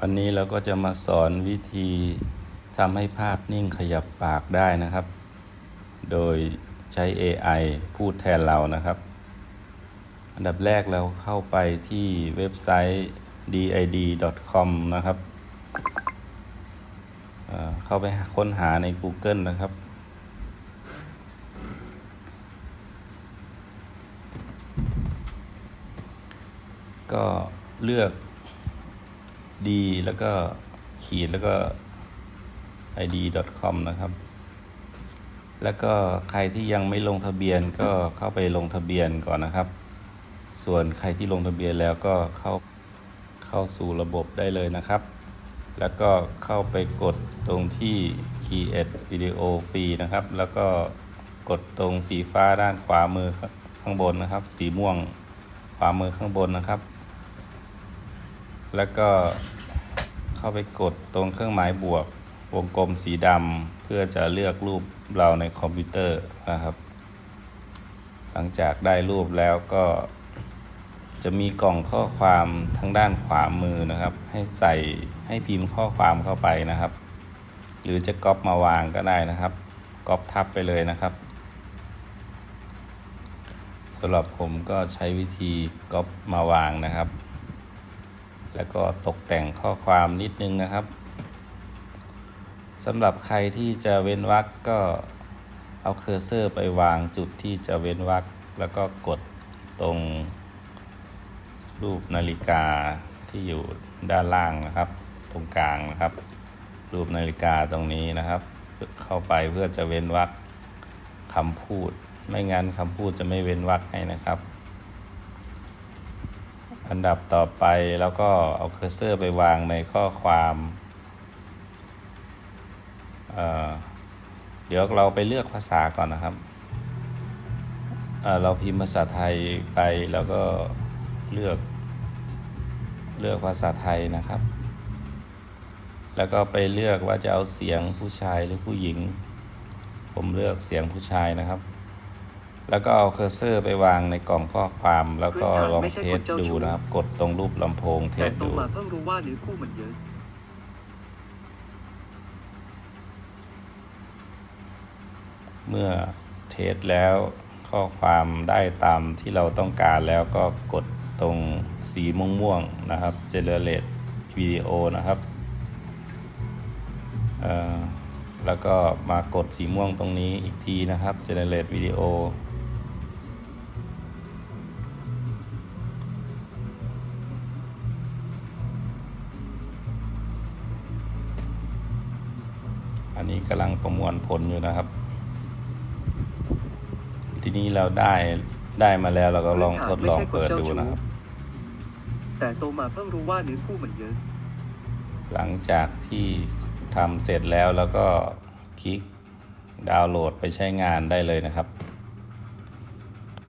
วันนี้เราก็จะมาสอนวิธีทำให้ภาพนิ่งขยับปากได้นะครับ โดยใช้ AI พูดแทนเรานะครับ อันดับแรกเราเข้าไปที่เว็บไซต์ did.com นะครับเข้าไปค้นหาใน Google นะครับ ก็เลือก d แล้วก็ขีดแล้วก็ id.com นะครับ แล้วก็ใครที่ยังไม่ลงทะเบียนก็เข้าไปลงทะเบียนก่อนนะครับ ส่วนใครที่ลงทะเบียนแล้วก็เข้าเข้าสู่ระบบได้เลยนะครับ แล้วก็เข้าไปกดตรงที่ Create Video Free นะครับ แล้วก็กดตรงสีฟ้าด้านขวามือข้างบนนะครับ สีม่วงขวามือข้างบนนะครับ แล้วก็เข้าไปกดตรงเครื่องหมายบวกวงกลมสีดำเพื่อจะเลือกรูปเราในคอมพิวเตอร์นะครับ หลังจากได้รูปแล้วก็ จะมีกล่องข้อความทางด้านขวามือนะครับ ให้ใส่ให้พิมพ์ข้อความเข้าไปนะครับ หรือจะก๊อปมาวางก็ได้นะครับก๊อปทับไปเลยนะครับสำหรับผมก็ใช้วิธีก๊อปมาวางนะครับ แล้วก็ตกแต่งข้อความนิดนึงนะครับสำหรับใครที่จะเว้นวรรคก็เอาเคอร์เซอร์ไปวางจุดที่จะเว้นวรรคแล้วก็กดตรงรูปนาฬิกาที่อยู่ด้านล่างนะครับ ตรงกลางนะครับ รูปนาฬิกาตรงนี้นะครับ เข้าไปเพื่อจะเว้นวรรคคำพูด ไม่งั้นคำพูดจะไม่เว้นวรรคให้นะครับ อันดับต่อไปแล้วก็เอาเคอร์เซอร์ไปวางในข้อความเเดี๋ยวเราไปเลือกภาษาก่อนนะครับเเราพิมพ์ภาษาไทยไปแล้วก็เลือก เลือกภาษาไทยนะครับ แล้วก็ไปเลือกว่าจะเอาเสียงผู้ชายหรือผู้หญิง ผมเลือกเสียงผู้ชายนะครับ แล้วก็เอาเคอร์เซอร์ไปวางในกล่องข้อความแล้วก็ลองเทสดูนะครับ กดตรงรูปลำโพงเทแต่สโตดูมาเพิ่งรู้ว่าเนื้อคู่มันเยอะเมื่อเทสแล้วข้อความได้ตามที่เราต้องการแล้วก็กดตรงสีม่วงๆนะครับ generate video นะครับเอ่อแล้วก็มากดสีม่วงตรงนี้อีกทีนะครับ generate video อันนี้กำลังประมวลผลอยู่นะครับ ทีนี้เราได้ได้มาแล้วเราก็ลองทดลองเปิดดูนะครับ แต่โตมาเพิ่งรู้ว่าเนื้อคู่มันเยอะ หลังจากที่ทำเสร็จแล้วแล้วก็คลิกดาวน์โหลดไปใช้งานได้เลยนะครับ